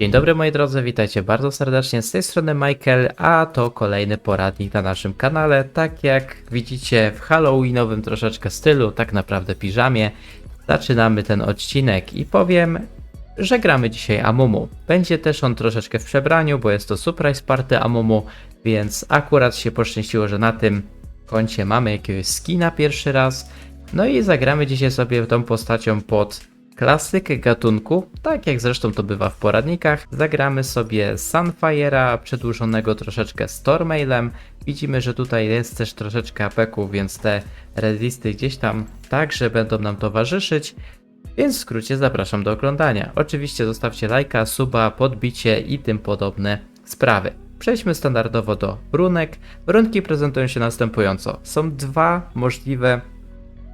Dzień dobry moi drodzy, witajcie bardzo serdecznie. Z tej strony Michael, a to kolejny poradnik na naszym kanale. Tak jak widzicie w halloweenowym troszeczkę stylu, tak naprawdę piżamie, zaczynamy ten odcinek i powiem, że gramy dzisiaj Amumu. Będzie też on troszeczkę w przebraniu, bo jest to surprise party Amumu, więc akurat się poszczęściło, że na tym koncie mamy jakiegoś skina pierwszy raz. No i zagramy dzisiaj sobie tą postacią pod klasykę gatunku, tak jak zresztą to bywa w poradnikach. Zagramy sobie Sunfire'a, przedłużonego troszeczkę Stormailem. Widzimy, że tutaj jest też troszeczkę apeków, więc te rezisty gdzieś tam także będą nam towarzyszyć. Więc w skrócie zapraszam do oglądania. Oczywiście zostawcie lajka, suba, podbicie i tym podobne sprawy. Przejdźmy standardowo do runek. Runki prezentują się następująco. Są dwa możliwe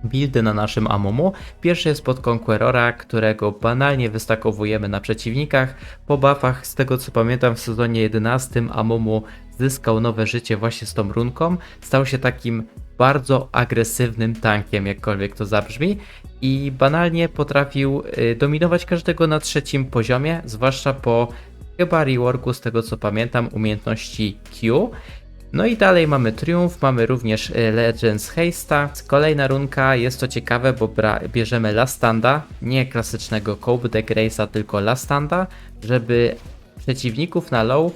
buildy na naszym Amumu. Pierwszy jest pod Conquerora, którego banalnie wystakowujemy na przeciwnikach. Po buffach, z tego co pamiętam, w sezonie 11 Amumu zyskał nowe życie właśnie z tą runką. Stał się takim bardzo agresywnym tankiem, jakkolwiek to zabrzmi. I banalnie potrafił y, dominować każdego na trzecim poziomie, zwłaszcza po chyba reworku, z tego co pamiętam, umiejętności Q. No i dalej mamy Triumph, mamy również y, Legends Haste'a. Kolejna runka, jest to ciekawe, bo bierzemy Lastanda, nie klasycznego Cope Deck Race'a, tylko Lastanda, żeby przeciwników na low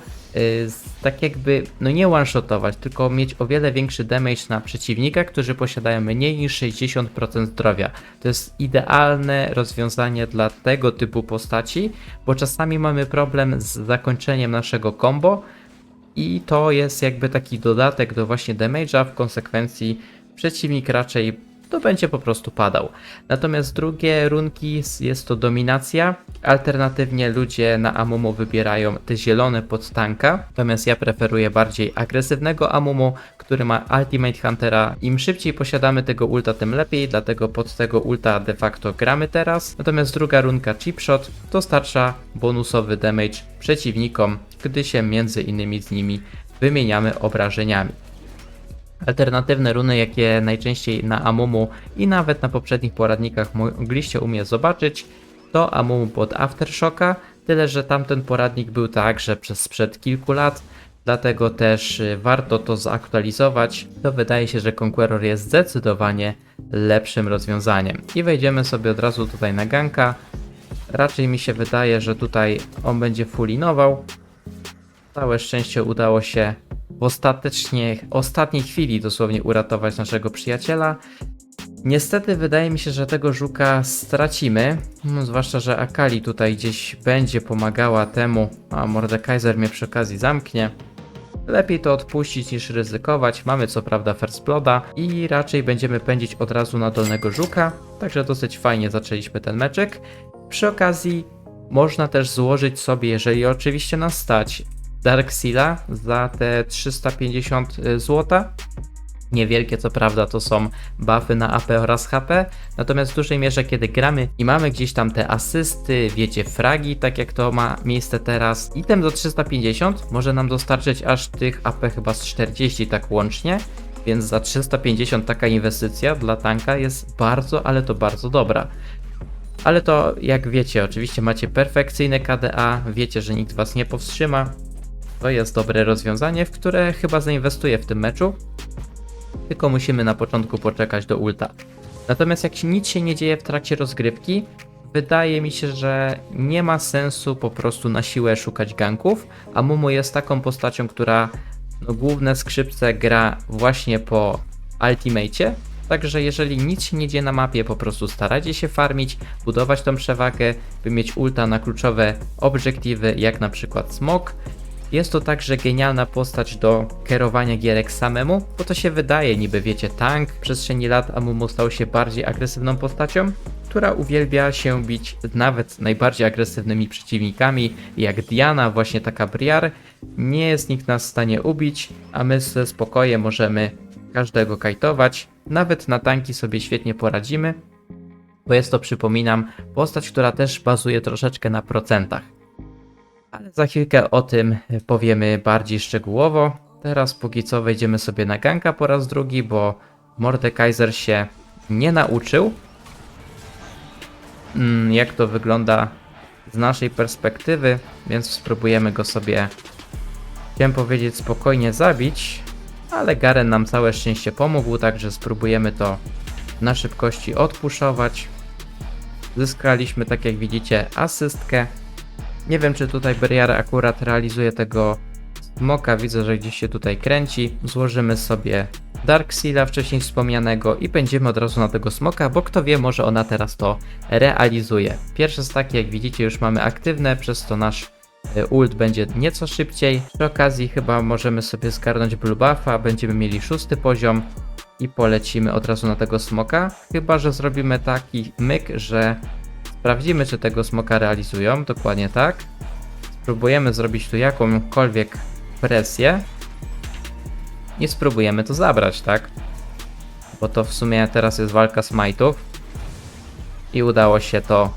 z- tak jakby, no nie one-shotować, tylko mieć o wiele większy damage na przeciwnika, którzy posiadają mniej niż 60% zdrowia. To jest idealne rozwiązanie dla tego typu postaci, bo czasami mamy problem z zakończeniem naszego combo, i to jest jakby taki dodatek do właśnie damage'a, w konsekwencji przeciwnik raczej to będzie po prostu padał. Natomiast drugie runki jest to dominacja. Alternatywnie ludzie na Amumu wybierają te zielone pod tanka. Natomiast ja preferuję bardziej agresywnego Amumu, który ma Ultimate Huntera. Im szybciej posiadamy tego ulta, tym lepiej, dlatego pod tego ulta de facto gramy teraz. Natomiast druga runka Chipshot dostarcza bonusowy damage przeciwnikom, gdy się między innymi z nimi wymieniamy obrażeniami. Alternatywne runy, jakie najczęściej na Amumu i nawet na poprzednich poradnikach mogliście u mnie zobaczyć, to Amumu pod Aftershocka, tyle że tamten poradnik był także przez sprzed kilku lat, dlatego też y, warto to zaktualizować. To wydaje się, że Conqueror jest zdecydowanie lepszym rozwiązaniem. I wejdziemy sobie od razu tutaj na ganka. Raczej mi się wydaje, że tutaj on będzie fullinował. Całe szczęście udało się w ostatecznie, ostatniej chwili dosłownie uratować naszego przyjaciela. Niestety wydaje mi się, że tego żuka stracimy, no, zwłaszcza, że Akali tutaj gdzieś będzie pomagała temu, a Mordekaiser mnie przy okazji zamknie. Lepiej to odpuścić niż ryzykować. Mamy co prawda First Blooda i raczej będziemy pędzić od razu na dolnego żuka, także dosyć fajnie zaczęliśmy ten meczek. Przy okazji można też złożyć sobie, jeżeli oczywiście nas stać, Dark Seala za te 350 zł. Niewielkie co prawda to są buffy na AP oraz HP, natomiast w dużej mierze kiedy gramy i mamy gdzieś tam te asysty, wiecie, fragi, tak jak to ma miejsce teraz, item do 350 może nam dostarczyć aż tych AP chyba z 40 tak łącznie, więc za 350 taka inwestycja dla tanka jest bardzo, ale to bardzo dobra. Ale to jak wiecie, oczywiście macie perfekcyjne KDA, wiecie, że nikt was nie powstrzyma. To jest dobre rozwiązanie, w które chyba zainwestuję w tym meczu. Tylko musimy na początku poczekać do ulta. Natomiast jak nic się nie dzieje w trakcie rozgrywki, wydaje mi się, że nie ma sensu po prostu na siłę szukać ganków, a Mumu jest taką postacią, która no, główne skrzypce gra właśnie po ultimate. Także jeżeli nic się nie dzieje na mapie, po prostu starajcie się farmić, budować tą przewagę, by mieć ulta na kluczowe obiektywy, jak na przykład smok. Jest to także genialna postać do kierowania gierek samemu, bo to się wydaje niby wiecie tank. W przestrzeni lat Amumu stał się bardziej agresywną postacią, która uwielbia się bić nawet najbardziej agresywnymi przeciwnikami, jak Diana, właśnie taka Briar. Nie jest nikt nas w stanie ubić, a my ze spokojem możemy każdego kajtować. Nawet na tanki sobie świetnie poradzimy, bo jest to, przypominam, postać, która też bazuje troszeczkę na procentach. Ale za chwilkę o tym powiemy bardziej szczegółowo. Teraz póki co wejdziemy sobie na ganka po raz drugi, bo Mordekaiser się nie nauczył. Mm, jak to wygląda z naszej perspektywy, więc spróbujemy go sobie, chciałem powiedzieć, spokojnie zabić, ale Garen nam całe szczęście pomógł, także spróbujemy to na szybkości odpuszować. Zyskaliśmy, tak jak widzicie, asystkę. Nie wiem, czy tutaj Beriara akurat realizuje tego smoka, widzę, że gdzieś się tutaj kręci. Złożymy sobie Dark Seala wcześniej wspomnianego i będziemy od razu na tego smoka, bo kto wie, może ona teraz to realizuje. Pierwsze staki, jak widzicie, już mamy aktywne, przez to nasz e, ult będzie nieco szybciej. Przy okazji chyba możemy sobie zgarnąć blue buffa, będziemy mieli szósty poziom i polecimy od razu na tego smoka. Chyba, że zrobimy taki myk, że sprawdzimy, czy tego smoka realizują, dokładnie tak. Spróbujemy zrobić tu jakąkolwiek presję i spróbujemy to zabrać, tak? Bo to w sumie teraz jest walka smite'ów i udało się to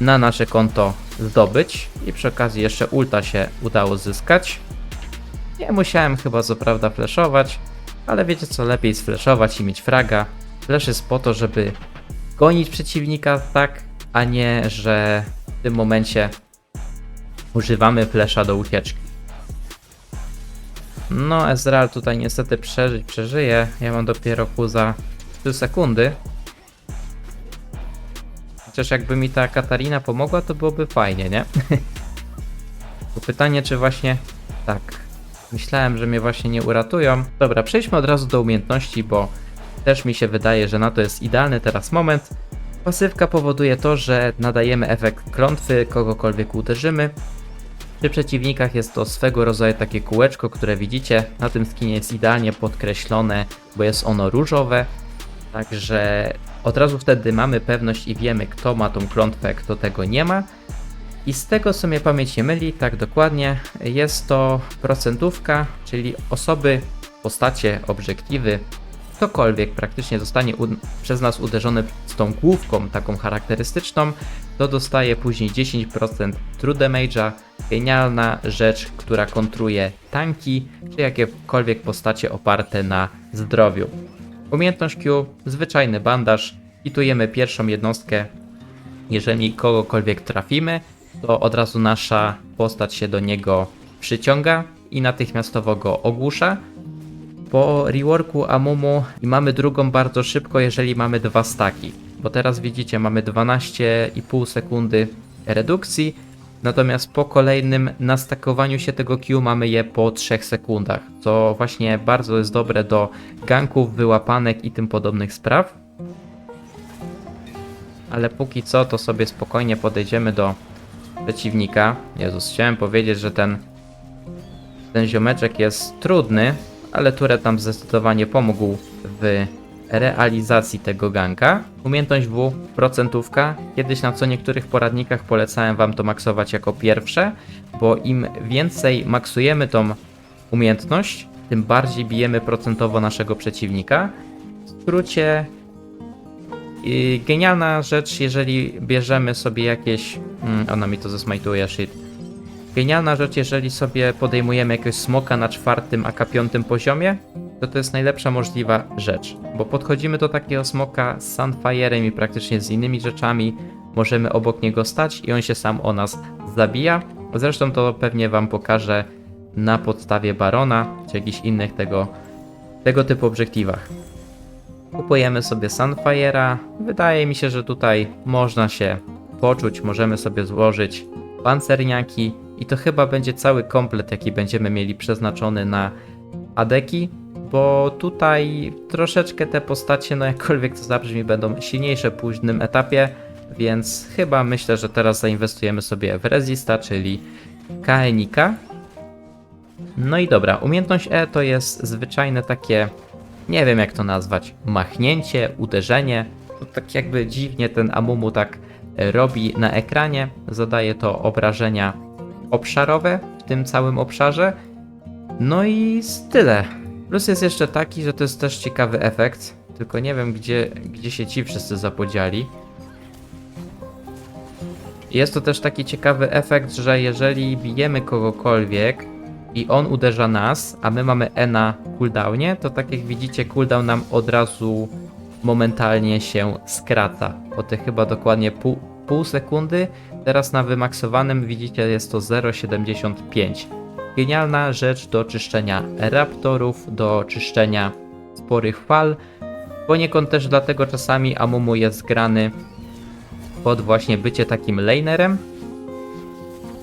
na nasze konto zdobyć i przy okazji jeszcze ulta się udało zyskać. Nie musiałem chyba co prawda flashować, ale wiecie co, lepiej sflashować i mieć fraga. Flash jest po to, żeby gonić przeciwnika, tak, a nie, że w tym momencie używamy flasha do ucieczki. No, Ezreal tutaj niestety przeżyć przeżyje. Ja mam dopiero ku za 3 sekundy. Chociaż jakby mi ta Katarina pomogła, to byłoby fajnie, nie? To pytanie, czy właśnie... Tak. Myślałem, że mnie właśnie nie uratują. Dobra, przejdźmy od razu do umiejętności, bo też mi się wydaje, że na to jest idealny teraz moment. Pasywka powoduje to, że nadajemy efekt klątwy, kogokolwiek uderzymy. Przy przeciwnikach jest to swego rodzaju takie kółeczko, które widzicie. Na tym skinie jest idealnie podkreślone, bo jest ono różowe. Także od razu wtedy mamy pewność i wiemy, kto ma tą klątwę, kto tego nie ma. I z tego, co mnie pamięć nie myli, tak dokładnie, jest to procentówka, czyli osoby, postacie, obiektywy, ktokolwiek praktycznie zostanie przez nas uderzony z tą główką taką charakterystyczną, to dostaje później 10% true damage'a. Genialna rzecz, która kontruje tanki, czy jakiekolwiek postacie oparte na zdrowiu. Umiejętność Q, zwyczajny bandaż. Hitujemy pierwszą jednostkę. Jeżeli kogokolwiek trafimy, to od razu nasza postać się do niego przyciąga i natychmiastowo go ogłusza. Po reworku Amumu i mamy drugą bardzo szybko, jeżeli mamy dwa staki. Bo teraz widzicie, mamy 12,5 sekundy redukcji, natomiast po kolejnym nastakowaniu się tego Q mamy je po 3 sekundach, co właśnie bardzo jest dobre do ganków, wyłapanek i tym podobnych spraw. Ale póki co, to sobie spokojnie podejdziemy do przeciwnika. Jezus, chciałem powiedzieć, że ten, ten ziomeczek jest trudny, ale Turet nam zdecydowanie pomógł w realizacji tego ganka. Umiejętność W, procentówka. Kiedyś na co niektórych poradnikach polecałem Wam to maksować jako pierwsze, bo im więcej maksujemy tą umiejętność, tym bardziej bijemy procentowo naszego przeciwnika. W skrócie, i genialna rzecz, jeżeli bierzemy sobie jakieś. Mm, ona mi to zasmajtuje, shit. Genialna rzecz, jeżeli sobie podejmujemy jakiegoś smoka na czwartym, AK piątym poziomie, to to jest najlepsza możliwa rzecz. Bo podchodzimy do takiego smoka z Sunfire'em i praktycznie z innymi rzeczami, możemy obok niego stać i on się sam o nas zabija. Zresztą to pewnie wam pokażę na podstawie Barona, czy jakichś innych tego, tego typu obiektywach. Kupujemy sobie Sunfire'a. Wydaje mi się, że tutaj można się poczuć, możemy sobie złożyć pancerniaki i to chyba będzie cały komplet, jaki będziemy mieli przeznaczony na adeki, bo tutaj troszeczkę te postacie, no jakkolwiek to zabrzmi, będą silniejsze w późnym etapie, więc chyba myślę, że teraz zainwestujemy sobie w Resista, czyli Kaenika. No i dobra, umiejętność E to jest zwyczajne takie nie wiem jak to nazwać, machnięcie, uderzenie. To tak jakby dziwnie ten Amumu tak robi na ekranie. Zadaje to obrażenia obszarowe w tym całym obszarze. No i tyle. Plus jest jeszcze taki, że to jest też ciekawy efekt. Tylko nie wiem gdzie, gdzie się ci wszyscy zapodziali. Jest to też taki ciekawy efekt, że jeżeli bijemy kogokolwiek, i on uderza nas, a my mamy E na cooldownie, to tak jak widzicie, cooldown nam od razu momentalnie się skraca. O te chyba dokładnie pół, pół sekundy, teraz na wymaksowanym widzicie jest to 0,75. Genialna rzecz do czyszczenia raptorów, do czyszczenia sporych fal. Poniekąd też dlatego czasami Amumu jest grany pod właśnie bycie takim lanerem,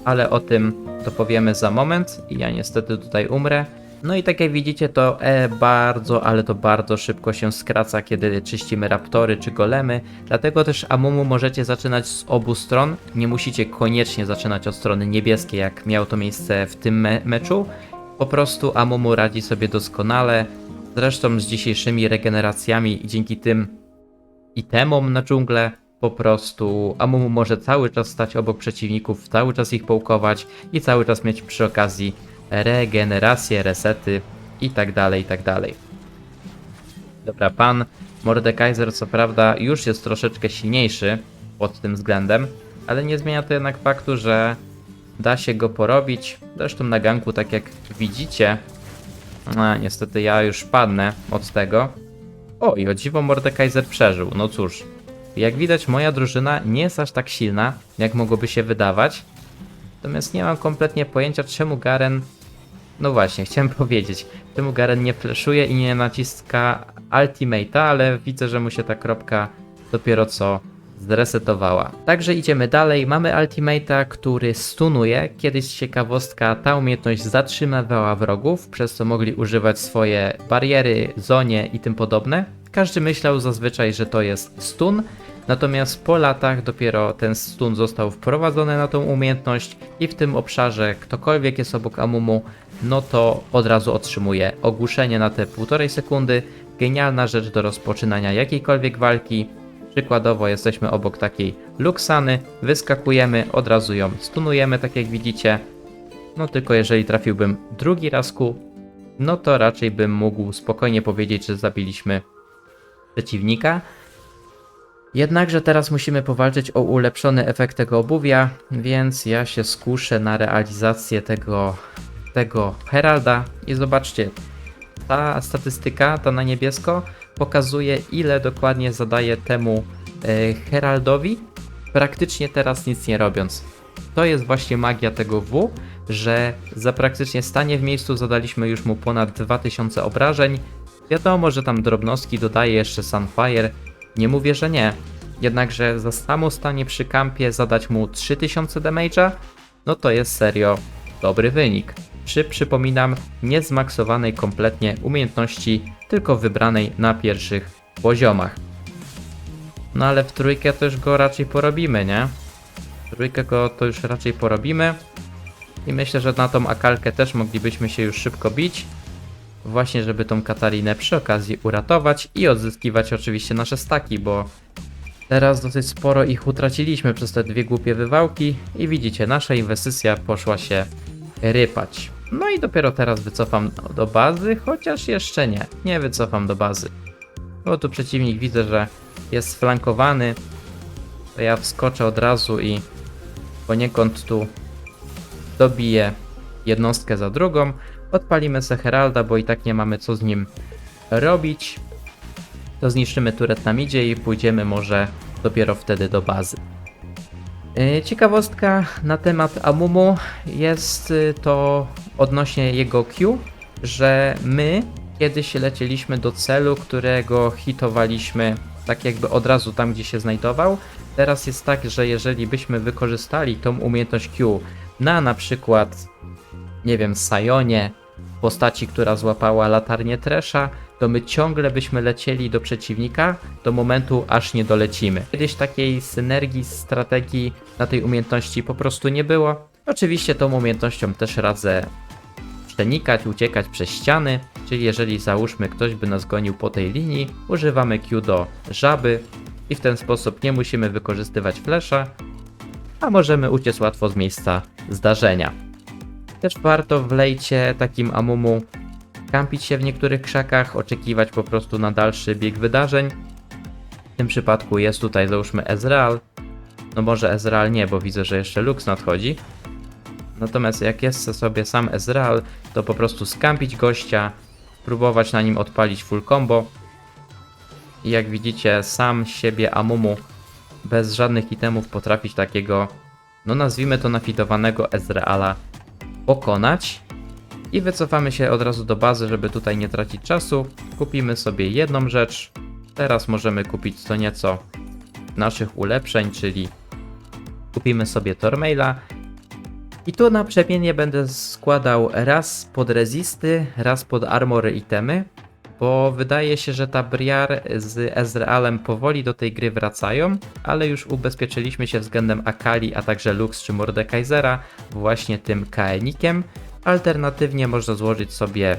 ale o tym to powiemy za moment ja niestety tutaj umrę. No i tak jak widzicie to E bardzo, ale to bardzo szybko się skraca, kiedy czyścimy raptory czy golemy, dlatego też Amumu możecie zaczynać z obu stron, nie musicie koniecznie zaczynać od strony niebieskiej, jak miało to miejsce w tym me meczu. Po prostu Amumu radzi sobie doskonale, zresztą z dzisiejszymi regeneracjami i dzięki tym itemom na dżunglę, po prostu Amumu może cały czas stać obok przeciwników, cały czas ich połkować i cały czas mieć przy okazji regeneracje, resety i tak dalej, i tak dalej. Dobra, pan Mordekaiser co prawda już jest troszeczkę silniejszy pod tym względem, ale nie zmienia to jednak faktu, że da się go porobić. Zresztą na ganku, tak jak widzicie, a, niestety ja już padnę od tego. O, i o dziwo Mordekaiser przeżył. No cóż, jak widać moja drużyna nie jest aż tak silna, jak mogłoby się wydawać. Natomiast nie mam kompletnie pojęcia, czemu Garen. No właśnie, chciałem powiedzieć, czemu Garen nie fleszuje i nie naciska Ultimate'a, ale widzę, że mu się ta kropka dopiero co zresetowała. Także idziemy dalej. Mamy Ultimate'a, który stunuje. Kiedyś ciekawostka, ta umiejętność zatrzymywała wrogów, przez co mogli używać swoje bariery, zonie i tym podobne. Każdy myślał zazwyczaj, że to jest stun, Natomiast po latach dopiero ten stun został wprowadzony na tą umiejętność i w tym obszarze ktokolwiek jest obok Amumu, no to od razu otrzymuje ogłuszenie na te półtorej sekundy. Genialna rzecz do rozpoczynania jakiejkolwiek walki. Przykładowo jesteśmy obok takiej Luxany, wyskakujemy, od razu ją stunujemy, tak jak widzicie. No tylko jeżeli trafiłbym drugi raz ku, no to raczej bym mógł spokojnie powiedzieć, że zabiliśmy przeciwnika. Jednakże teraz musimy powalczyć o ulepszony efekt tego obuwia, więc ja się skuszę na realizację tego, tego Heralda i zobaczcie, ta statystyka, ta na niebiesko, pokazuje ile dokładnie zadaje temu e, Heraldowi, praktycznie teraz nic nie robiąc. To jest właśnie magia tego W, że za praktycznie stanie w miejscu zadaliśmy już mu ponad 2000 obrażeń. Wiadomo, że tam drobnostki dodaje jeszcze Sunfire, nie mówię, że nie. Jednakże za samo stanie przy kampie zadać mu 3000 damage'a, no to jest serio dobry wynik. Przy, przypominam, nie zmaksowanej kompletnie umiejętności, tylko wybranej na pierwszych poziomach. No ale w trójkę to już go raczej porobimy, nie? W trójkę go to już raczej porobimy. I myślę, że na tą akalkę też moglibyśmy się już szybko bić. Właśnie, żeby tą Katarinę przy okazji uratować i odzyskiwać oczywiście nasze staki, bo teraz dosyć sporo ich utraciliśmy przez te dwie głupie wywałki i widzicie, nasza inwestycja poszła się rypać. No i dopiero teraz wycofam do bazy, chociaż jeszcze nie, nie wycofam do bazy. Bo tu przeciwnik widzę, że jest flankowany, to ja wskoczę od razu i poniekąd tu dobiję jednostkę za drugą. Odpalimy se Heralda, bo i tak nie mamy co z nim robić. To zniszczymy turet na midzie i pójdziemy może dopiero wtedy do bazy. Yy, Ciekawostka na temat Amumu jest y, to odnośnie jego Q, że my kiedyś lecieliśmy do celu, którego hitowaliśmy tak jakby od razu tam, gdzie się znajdował. Teraz jest tak, że jeżeli byśmy wykorzystali tą umiejętność Q na na przykład, nie wiem, Sajonie, postaci, która złapała latarnię Tresha, to my ciągle byśmy lecieli do przeciwnika do momentu, aż nie dolecimy. Kiedyś takiej synergii, strategii na tej umiejętności po prostu nie było. Oczywiście tą umiejętnością też radzę przenikać, uciekać przez ściany, czyli jeżeli załóżmy ktoś by nas gonił po tej linii, używamy Q do żaby i w ten sposób nie musimy wykorzystywać flesza, a możemy uciec łatwo z miejsca zdarzenia. Też warto w lejcie takim Amumu kampić się w niektórych krzakach, oczekiwać po prostu na dalszy bieg wydarzeń. W tym przypadku jest tutaj załóżmy Ezreal. No może Ezreal nie, bo widzę, że jeszcze Lux nadchodzi. Natomiast jak jest sobie sam Ezreal, to po prostu skampić gościa, próbować na nim odpalić full combo. I jak widzicie, sam siebie Amumu bez żadnych itemów potrafić takiego, no nazwijmy to nafidowanego Ezreala pokonać. I wycofamy się od razu do bazy, żeby tutaj nie tracić czasu. Kupimy sobie jedną rzecz. Teraz możemy kupić co nieco naszych ulepszeń, czyli kupimy sobie Tormaila. I tu na przemiennie będę składał raz pod rezisty, raz pod armory itemy, bo wydaje się, że ta Briar z Ezrealem powoli do tej gry wracają, ale już ubezpieczyliśmy się względem Akali, a także Lux czy Mordekaisera właśnie tym Kaenikiem. Alternatywnie można złożyć sobie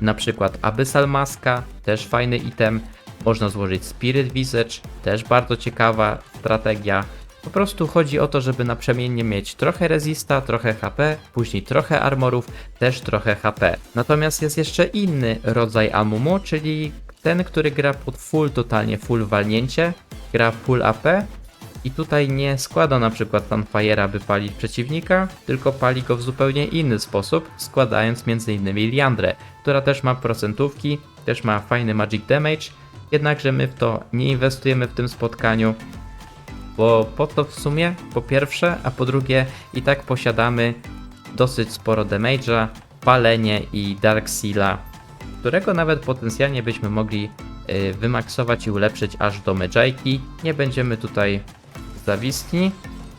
na przykład Abyssal Maska, też fajny item. Można złożyć Spirit Visage, też bardzo ciekawa strategia. Po prostu chodzi o to, żeby naprzemiennie mieć trochę resista, trochę HP, później trochę armorów, też trochę HP. Natomiast jest jeszcze inny rodzaj Amumu, czyli ten, który gra pod full, totalnie full walnięcie, gra full AP i tutaj nie składa na przykład Sunfire'a, by palić przeciwnika, tylko pali go w zupełnie inny sposób, składając m.in. Liandrę, która też ma procentówki, też ma fajny magic damage, jednakże my w to nie inwestujemy w tym spotkaniu, bo po to w sumie, po pierwsze, a po drugie i tak posiadamy dosyć sporo damage'a, palenie i Dark Seala, którego nawet potencjalnie byśmy mogli y, wymaksować i ulepszyć aż do Medjayki. Nie będziemy tutaj zawistni,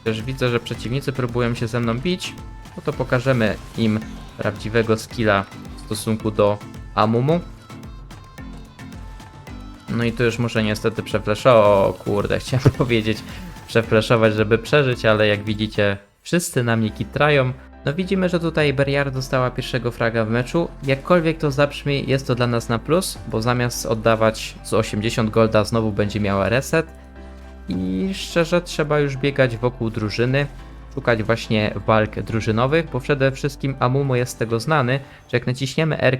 też widzę, że przeciwnicy próbują się ze mną bić, no to pokażemy im prawdziwego skilla w stosunku do Amumu. No i tu już muszę niestety przefleszować. O kurde, chciałem powiedzieć przefleszować, żeby przeżyć, ale jak widzicie, wszyscy na mnie kitrają. No widzimy, że tutaj Beriar dostała pierwszego fraga w meczu. Jakkolwiek to zabrzmi, jest to dla nas na plus, bo zamiast oddawać z 80 golda znowu będzie miała reset. I szczerze trzeba już biegać wokół drużyny, szukać właśnie walk drużynowych, bo przede wszystkim Amumu jest tego znany, że jak naciśniemy R,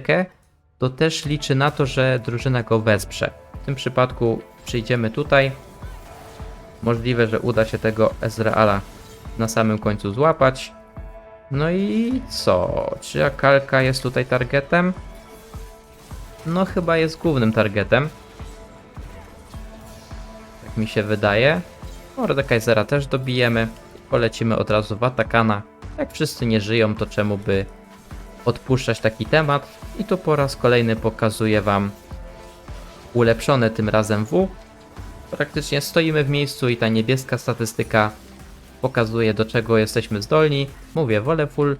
to też liczy na to, że drużyna go wesprze. W tym przypadku przyjdziemy tutaj. Możliwe, że uda się tego Ezreala na samym końcu złapać. No i co? Czy Akalka jest tutaj targetem? No chyba jest głównym targetem. Tak mi się wydaje. Mordekaisera też dobijemy. Polecimy od razu w Atakana. Jak wszyscy nie żyją, to czemu by odpuszczać taki temat? I tu po raz kolejny pokazuję Wam ulepszone tym razem W. Praktycznie stoimy w miejscu i ta niebieska statystyka pokazuje do czego jesteśmy zdolni. Mówię, wolę full,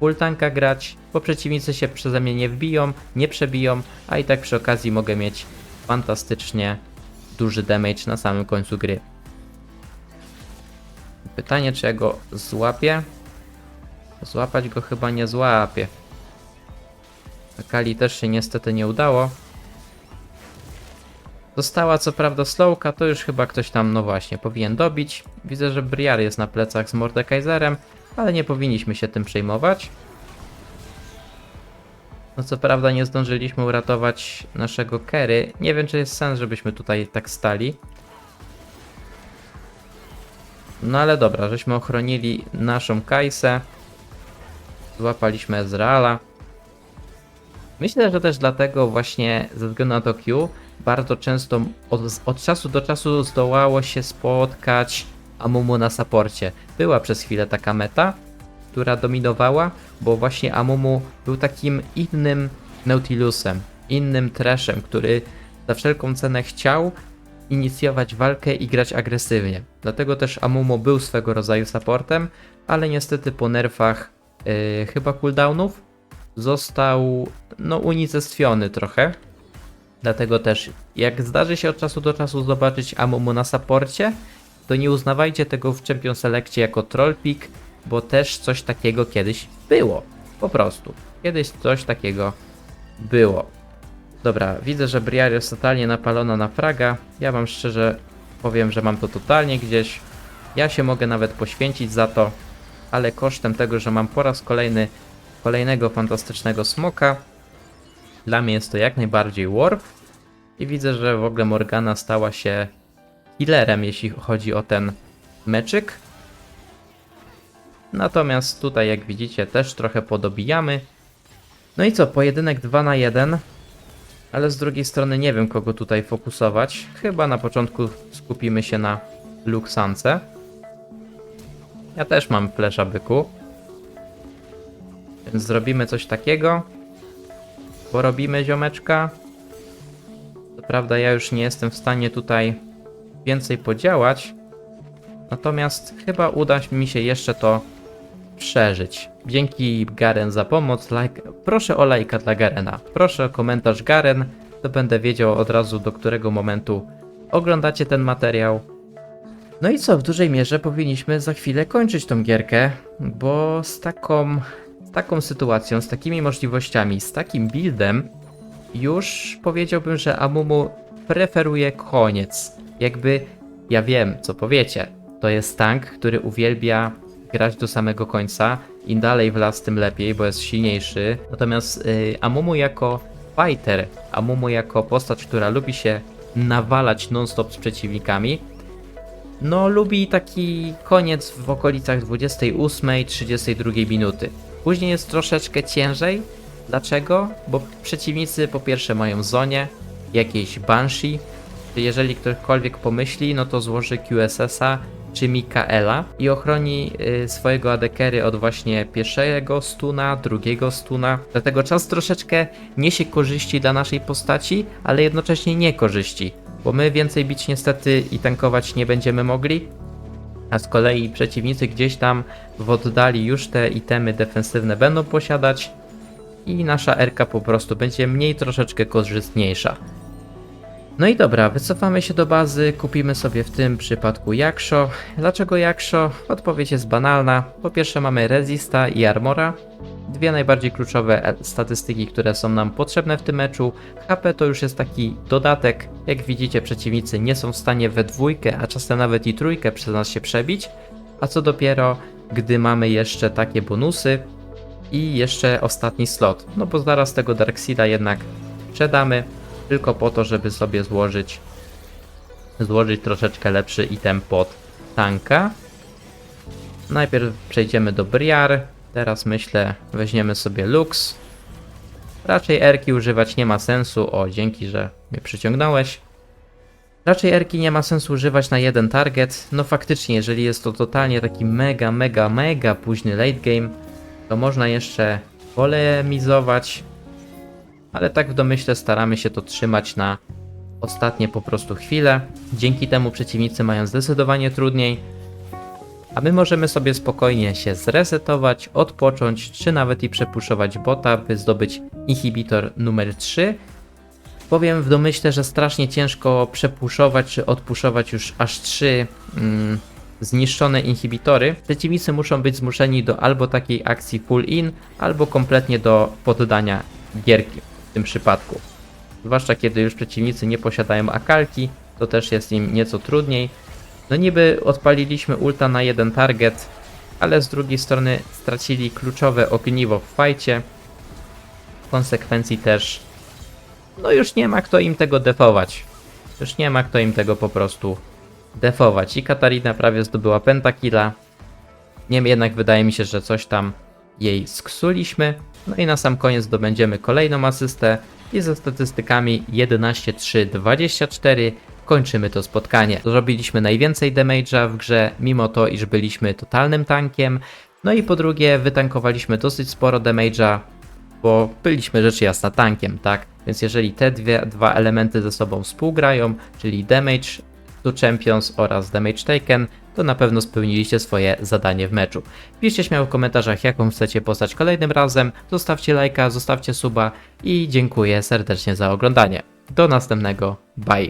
full tanka grać, bo przeciwnicy się przeze mnie nie wbiją, nie przebiją, a i tak przy okazji mogę mieć fantastycznie duży damage na samym końcu gry. Pytanie, czy ja go złapię? Złapać go chyba nie złapię. Kali też się niestety nie udało. Została co prawda slowka, to już chyba ktoś tam, no właśnie, powinien dobić. Widzę, że Briar jest na plecach z Mordekaiserem, ale nie powinniśmy się tym przejmować. No co prawda nie zdążyliśmy uratować naszego Kerry. Nie wiem, czy jest sens, żebyśmy tutaj tak stali. No ale dobra, żeśmy ochronili naszą Kajsę. Złapaliśmy Ezreala. Myślę, że też dlatego właśnie ze względu na to Q bardzo często od, od czasu do czasu zdołało się spotkać Amumu na saporcie. Była przez chwilę taka meta, która dominowała, bo właśnie Amumu był takim innym Nautilusem, innym Trashem, który za wszelką cenę chciał inicjować walkę i grać agresywnie. Dlatego też Amumu był swego rodzaju supportem, ale niestety po nerfach yy, chyba cooldownów został no unicestwiony trochę. Dlatego też jak zdarzy się od czasu do czasu zobaczyć Amumu na saporcie, to nie uznawajcie tego w Champion Selectie jako troll pick, bo też coś takiego kiedyś było. Po prostu. Kiedyś coś takiego było. Dobra, widzę, że Briar jest totalnie napalona na fraga. Ja wam szczerze powiem, że mam to totalnie gdzieś. Ja się mogę nawet poświęcić za to, ale kosztem tego, że mam po raz kolejny kolejnego fantastycznego smoka, dla mnie jest to jak najbardziej warp. I widzę, że w ogóle Morgana stała się healerem, jeśli chodzi o ten meczyk. Natomiast tutaj, jak widzicie, też trochę podobijamy. No i co, pojedynek 2 na 1. Ale z drugiej strony nie wiem, kogo tutaj fokusować. Chyba na początku skupimy się na Luxance. Ja też mam flesza byku. Więc zrobimy coś takiego. Porobimy ziomeczka. Co prawda ja już nie jestem w stanie tutaj więcej podziałać. Natomiast chyba uda mi się jeszcze to przeżyć. Dzięki Garen za pomoc. Like... Proszę o lajka dla Garena. Proszę o komentarz Garen. To będę wiedział od razu do którego momentu oglądacie ten materiał. No i co, w dużej mierze powinniśmy za chwilę kończyć tą gierkę, bo z taką, taką sytuacją, z takimi możliwościami, z takim buildem, już powiedziałbym, że Amumu preferuje koniec. Jakby, ja wiem, co powiecie, to jest tank, który uwielbia grać do samego końca. Im dalej w las, tym lepiej, bo jest silniejszy. Natomiast y, Amumu jako fighter, Amumu jako postać, która lubi się nawalać non-stop z przeciwnikami, no, lubi taki koniec w okolicach 28-32 minuty. Później jest troszeczkę ciężej. Dlaczego? Bo przeciwnicy po pierwsze mają zonie, jakieś Banshee. Jeżeli ktokolwiek pomyśli, no to złoży QSS-a czy Mikaela i ochroni y, swojego adekery od właśnie pierwszego stuna, drugiego stuna. Dlatego czas troszeczkę niesie korzyści dla naszej postaci, ale jednocześnie nie korzyści, bo my więcej bić niestety i tankować nie będziemy mogli, a z kolei przeciwnicy gdzieś tam w oddali już te itemy defensywne będą posiadać i nasza RK po prostu będzie mniej troszeczkę korzystniejsza. No i dobra, wycofamy się do bazy, kupimy sobie w tym przypadku Jaksho. Dlaczego Jaksho? Odpowiedź jest banalna. Po pierwsze mamy Resista i Armora. Dwie najbardziej kluczowe e- statystyki, które są nam potrzebne w tym meczu. HP to już jest taki dodatek. Jak widzicie, przeciwnicy nie są w stanie we dwójkę, a czasem nawet i trójkę przez nas się przebić. A co dopiero, gdy mamy jeszcze takie bonusy i jeszcze ostatni slot. No bo zaraz tego Darkseida jednak sprzedamy, tylko po to, żeby sobie złożyć złożyć troszeczkę lepszy item pod tanka. Najpierw przejdziemy do Briar. Teraz myślę, weźmiemy sobie Lux. Raczej Erki używać nie ma sensu. O, dzięki, że mnie przyciągnąłeś. Raczej Erki nie ma sensu używać na jeden target. No faktycznie, jeżeli jest to totalnie taki mega, mega, mega późny late game, to można jeszcze polemizować. Ale tak w domyśle staramy się to trzymać na ostatnie po prostu chwile. Dzięki temu przeciwnicy mają zdecydowanie trudniej. A my możemy sobie spokojnie się zresetować, odpocząć, czy nawet i przepuszować bota, by zdobyć inhibitor numer 3. Powiem w domyśle, że strasznie ciężko przepuszować czy odpuszować już aż 3 mm, zniszczone inhibitory. Przeciwnicy muszą być zmuszeni do albo takiej akcji full in, albo kompletnie do poddania gierki w tym przypadku. Zwłaszcza kiedy już przeciwnicy nie posiadają akalki, to też jest im nieco trudniej. No niby odpaliliśmy ulta na jeden target, ale z drugiej strony stracili kluczowe ogniwo w fajcie. W konsekwencji też, no już nie ma kto im tego defować. Już nie ma kto im tego po prostu defować. I Katarina prawie zdobyła pentakilla. Niemniej jednak wydaje mi się, że coś tam jej sksuliśmy. No i na sam koniec zdobędziemy kolejną asystę i ze statystykami 11, 3, 24 kończymy to spotkanie. Zrobiliśmy najwięcej damage'a w grze, mimo to, iż byliśmy totalnym tankiem. No i po drugie, wytankowaliśmy dosyć sporo damage'a, bo byliśmy rzecz jasna tankiem, tak? Więc jeżeli te dwie, dwa elementy ze sobą współgrają, czyli damage to champions oraz damage taken, to na pewno spełniliście swoje zadanie w meczu. Piszcie śmiało w komentarzach, jaką chcecie postać kolejnym razem, zostawcie lajka, zostawcie suba i dziękuję serdecznie za oglądanie. Do następnego, bye.